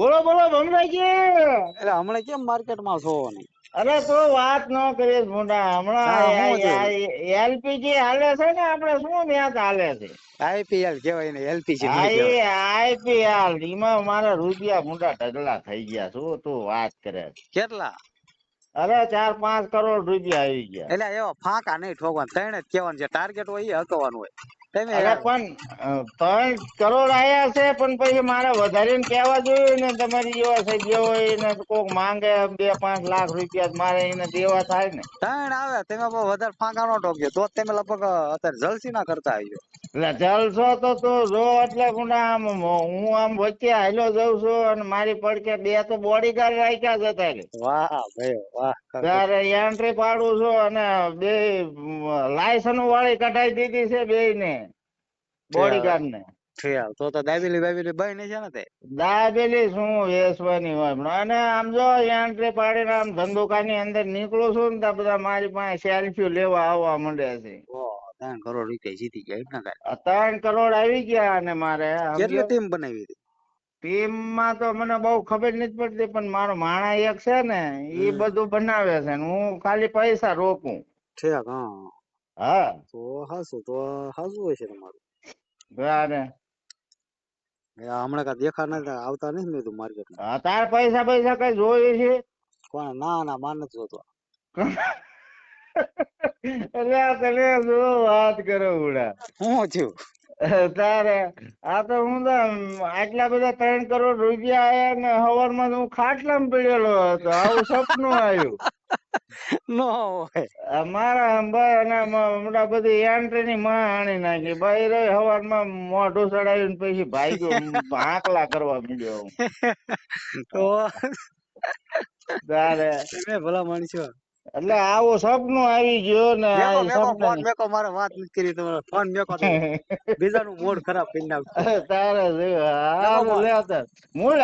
બોલો બોલો ભમરાજી એટલે હમણાં કેમ માર્કેટમાં છો ને અરે તો વાત ન કરીએ મોટા. હમણાં એલપીજી હાલે છે ને આપણે શું ત્યાં હાલે છે? આઈપીએલ કહેવાય ને એલપીજી આઈપીએલ. એમાં મારા રૂપિયા મોટા ઢગલા થઈ ગયા શું તું વાત કરે? કેટલા? અરે ચાર પાંચ કરોડ રૂપિયા આવી ગયા. એટલે એવા ફાંકા નહીં ઠોકવાનું. ત્રણે જ કહેવાનું છે. ટાર્ગેટ હોય એ હકવાનું હોય. તમે પણ ત્રણ કરોડ આયા છે પણ પછી મારે વધારીને કહેવા જોઈએ ને તમારી જેવા સભ્ય હોય ને કોક માંગે બે પાંચ લાખ રૂપિયા મારે એને દેવા થાય ને. ત્રણ આવે તમે વધારે ફાંકા નો ઠોકજો તો તમે લગભગ અત્યારે જલસી ના કરતા આવ્યો એટલે જલસો તો તું જો એટલે હું આમ હું આમ વચ્ચે હાલો જઉં છું અને મારી પડકે બે તો બોડીગાર્ડ રાખ્યા છે તારે. વાહ ભાઈ વાહ ત્યારે એન્ટ્રી પાડું છું અને બે લાયસન્સ વાળી કઢાઈ દીધી છે બે ને. બોડીગાર્ડ ને તો તો દાબેલી બાબેલી ને છે ને તે? દાબેલી શું વેસવાની હોય અને આમ જો એન્ટ્રી પાડીને આમ ધંધુકાની અંદર નીકળું છું ને ત્યાં બધા મારી પાસે સેલ્ફી લેવા આવવા માંડ્યા છે. ત્રણ કરોડ રૂપિયા જીતી ગયા એમ ને ત્રણ કરોડ આવી ગયા અને મારે કેટલી ટીમ બનાવી હતી? ટીમમાં તો મને બહુ ખબર નથી પડતી પણ મારો માણા એક છે ને એ બધું બનાવે છે ને હું ખાલી પૈસા રોકું. ઠીક હા. હા. તો હાસું તો હાસું હોય છે તમારું. બરાબર. હમણાં કાંઈ દેખા નથી આવતા નથી મેં માર્કેટમાં હા, તાર પૈસા પૈસા કઈ જોઈએ છે? કોણ? ના ના માન નથી જોતો. એટલે તને શું વાત કરો ઉડા. શું થયું તારે આ તો હું તો આટલા બધા ત્રણ કરોડ રૂપિયા આયા ને હવારમાં હું ખાટલામાં પડેલો હતો. આવું સપનું આવ્યું. નો હોય. મારા ભાઈ અને મ- બધી એન્ટ્રી ની માં આણી નાખી. ભાઈ રે હવારમાં મોઢું ચડાવીને પછી ભાઈ ભાંકલા કરવા મળ્યો તો તારે. તમે ભલા માણસો. એટલે આવો સપનું આવી ગયો ને ફોન મેકો મારે વાત નથી કરી તમારો ફોન મેકો બીજાનું મૂડ ખરાબ કરી નાખ તારે? લે. મૂળ